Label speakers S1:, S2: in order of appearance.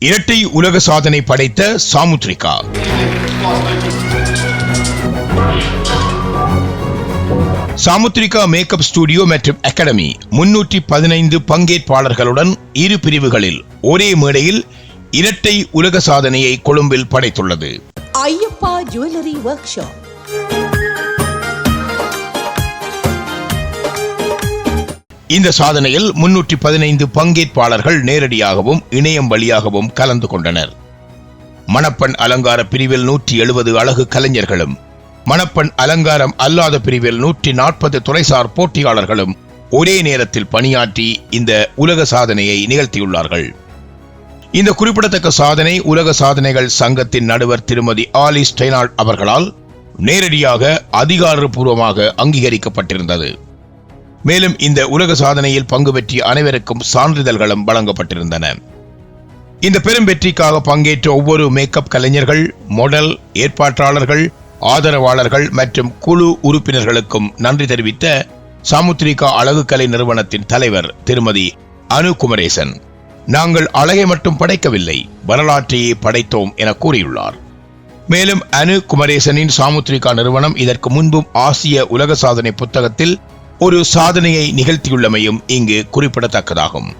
S1: இரட்டை உலக சாதனை படைத்த சாமுத்ரிகா. சாமுத்ரிகா மேக்கப் ஸ்டுடியோ மற்றும் அகாடமி முன்னூற்றி பதினைந்து பங்கேற்பாளர்களுடன் இரு பிரிவுகளில் ஒரே மேடையில் இரட்டை உலக சாதனையை கொழும்பில் படைத்துள்ளது.
S2: ஐயப்பா ஜுவல்லரி ஒர்க் ஷாப்
S1: இந்த சாதனையில் முன்னூற்றி பதினைந்து பங்கேற்பாளர்கள் நேரடியாகவும் இணையம் வழியாகவும் கலந்து கொண்டனர். மணப்பெண் அலங்கார பிரிவில் நூற்றி எழுபது அழகு கலைஞர்களும் மணப்பெண் அலங்காரம் அல்லாத பிரிவில் நூற்றி நாற்பது துறைசார் போட்டியாளர்களும் ஒரே நேரத்தில் பணியாற்றி இந்த உலக சாதனையை நிகழ்த்தியுள்ளார்கள். இந்த குறிப்பிடத்தக்க சாதனை உலக சாதனைகள் சங்கத்தின் நடுவர் திருமதி ஆலி ஸ்டெய்னால்ட் அவர்களால் நேரடியாக அதிகாரப்பூர்வமாக அங்கீகரிக்கப்பட்டிருந்தது. மேலும் இந்த உலக சாதனையில் பங்கு பெற்றிய அனைவருக்கும் சான்றிதழ்களும் வழங்கப்பட்டிருந்தன. இந்த பெரும் வெற்றிக்காக பங்கேற்ற ஒவ்வொரு மேக்கப் கலைஞர்கள் மாடல் ஏற்பாட்டாளர்கள் ஆதரவாளர்கள் மற்றும் குழு உறுப்பினர்களுக்கும் நன்றி தெரிவித்த சாமுத்ரிகா அழகுக்கலை நிறுவனத்தின் தலைவர் திருமதி அனு குமரேசன் நாங்கள் அழகை மட்டும் படைக்கவில்லை வரலாற்றையே படைத்தோம் என கூறியுள்ளார். மேலும் அனு குமரேசனின் சாமுத்ரிகா நிறுவனம் இதற்கு முன்பும் ஆசிய உலக சாதனை புத்தகத்தில் ஒரு சாதனையை நிகழ்த்தியுள்ளமையும் இங்கு குறிப்பிடத்தக்கதாகும்.